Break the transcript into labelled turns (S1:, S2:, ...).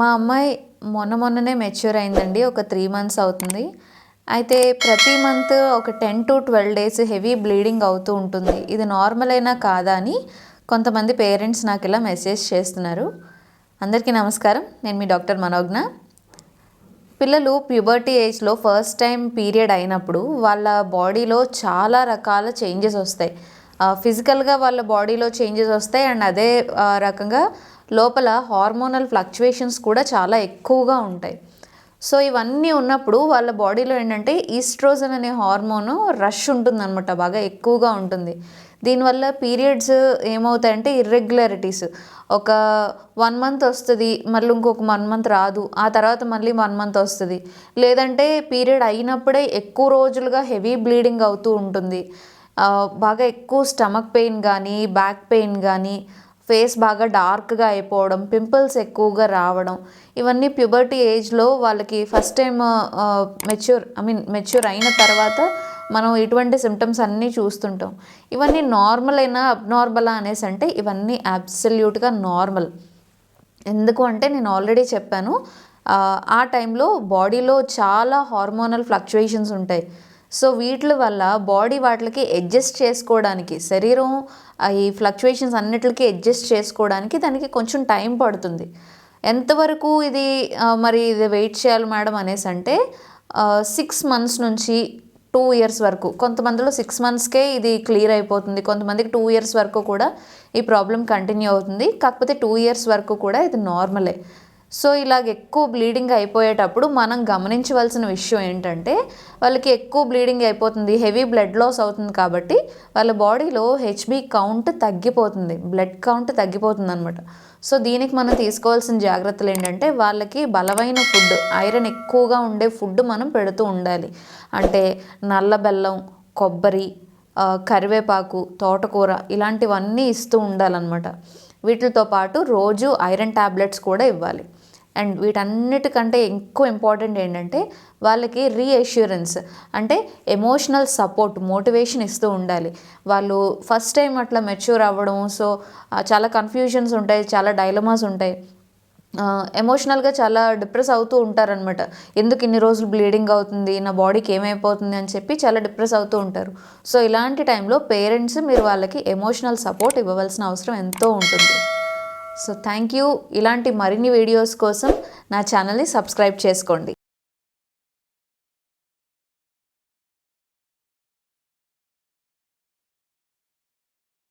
S1: మా అమ్మాయి మొన్న మొన్ననే మెచ్యూర్ అయిందండి ఒక త్రీ మంత్స్ అవుతుంది. అయితే ప్రతి మంత్ ఒక ten to twelve days heavy bleeding అవుతూ ఉంటుంది. ఇది నార్మల్ అయినా కాదా అని కొంతమంది పేరెంట్స్ నాకు ఇలా మెసేజ్ చేస్తున్నారు. అందరికీ నమస్కారం. నేను మీ డాక్టర్ మనోజ్ఞ. పిల్లలు ప్యూబర్టీ ఏజ్లో ఫస్ట్ టైం పీరియడ్ అయినప్పుడు వాళ్ళ బాడీలో చాలా రకాల చేంజెస్ వస్తాయి. ఫిజికల్గా వాళ్ళ బాడీలో చేంజెస్ వస్తాయి. అండ్ అదే రకంగా లోపల హార్మోనల్ ఫ్లక్చువేషన్స్ కూడా చాలా ఎక్కువగా ఉంటాయి. సో ఇవన్నీ ఉన్నప్పుడు వాళ్ళ బాడీలో ఏంటంటే ఈస్ట్రోజన్ అనే హార్మోను రష్ ఉంటుందన్నమాట బాగా ఎక్కువగా ఉంటుంది. దీనివల్ల పీరియడ్స్ ఏమవుతాయంటే ఇర్రెగ్యులారిటీస్ ఒక వన్ మంత్ వస్తుంది మళ్ళీ ఇంకొక వన్ మంత్ రాదు ఆ తర్వాత మళ్ళీ వన్ మంత్ వస్తుంది. లేదంటే పీరియడ్ అయినప్పుడే ఎక్కువ రోజులుగా హెవీ బ్లీడింగ్ అవుతూ ఉంటుంది. బాగా ఎక్కువ స్టమక్ పెయిన్ కానీ బ్యాక్ పెయిన్ కానీ ఫేస్ బాగా డార్క్గా అయిపోవడం పింపుల్స్ ఎక్కువగా రావడం ఇవన్నీ ప్యూబర్టీ ఏజ్లో వాళ్ళకి first time mature I mean mature అయిన తర్వాత మనం ఇటువంటి సిమ్టమ్స్ అన్నీ చూస్తుంటాం. ఇవన్నీ నార్మల్ అయినా అబ్నార్మలా అనేసి అంటే ఇవన్నీ అబ్సల్యూట్గా నార్మల్. ఎందుకు అంటే నేను ఆల్రెడీ చెప్పాను ఆ, ఆ టైంలో బాడీలో చాలా హార్మోనల్ ఫ్లక్చుయేషన్స్ ఉంటాయి. సో వీటి వల్ల బాడీ వాటికి అడ్జస్ట్ చేసుకోవడానికి శరీరం ఈ ఫ్లక్చువేషన్స్ అన్నిటికీ అడ్జస్ట్ చేసుకోవడానికి దానికి కొంచెం టైం పడుతుంది. ఎంతవరకు ఇది మరి ఇది వెయిట్ చేయాలి మేడం అనేసి అంటే సిక్స్ మంత్స్ నుంచి టూ ఇయర్స్ వరకు కొంతమందిలో సిక్స్ మంత్స్కే ఇది క్లియర్ అయిపోతుంది కొంతమందికి టూ ఇయర్స్ వరకు కూడా ఈ ప్రాబ్లం కంటిన్యూ అవుతుంది కాకపోతే టూ ఇయర్స్ వరకు కూడా ఇది నార్మలే. సో ఇలాగ ఎక్కువ బ్లీడింగ్ అయిపోయేటప్పుడు మనం గమనించవలసిన విషయం ఏంటంటే వాళ్ళకి ఎక్కువ బ్లీడింగ్ అయిపోతుంది హెవీ బ్లడ్ లాస్ అవుతుంది కాబట్టి వాళ్ళ బాడీలో హెచ్బి కౌంట్ తగ్గిపోతుంది బ్లడ్ కౌంట్ తగ్గిపోతుంది అనమాట సో దీనికి మనం తీసుకోవాల్సిన జాగ్రత్తలు ఏంటంటే వాళ్ళకి బలమైన ఫుడ్ ఐరన్ ఎక్కువగా ఉండే ఫుడ్ మనం పెడుతూ ఉండాలి. అంటే నల్ల బెల్లం కొబ్బరి కరివేపాకు తోటకూర ఇలాంటివన్నీ ఇస్తూ ఉండాలన్నమాట. వీటితో పాటు రోజు ఐరన్ ట్యాబ్లెట్స్ కూడా ఇవ్వాలి. అండ్ వీటన్నిటికంటే ఎక్కువ ఇంపార్టెంట్ ఏంటంటే వాళ్ళకి రీఅష్యూరెన్స్ అంటే ఎమోషనల్ సపోర్ట్ మోటివేషన్ ఇస్తూ ఉండాలి. వాళ్ళు ఫస్ట్ టైం అట్లా మెచ్యూర్ అవ్వడం సో చాలా కన్ఫ్యూజన్స్ ఉంటాయి చాలా డైలమాస్ ఉంటాయి. ఎమోషనల్గా చాలా డిప్రెస్ అవుతూ ఉంటారనమాట ఎందుకు ఇన్ని రోజులు బ్లీడింగ్ అవుతుంది నా బాడీకి ఏమైపోతుంది అని చెప్పి చాలా డిప్రెస్ అవుతూ ఉంటారు. సో ఇలాంటి టైంలో పేరెంట్స్ మీరు వాళ్ళకి ఎమోషనల్ సపోర్ట్ ఇవ్వవలసిన అవసరం ఎంతో ఉంటుంది. సో థ్యాంక్ యూ ఇలాంటి మరిన్ని వీడియోస్ కోసం నా ఛానల్ని సబ్స్క్రైబ్ చేసుకోండి.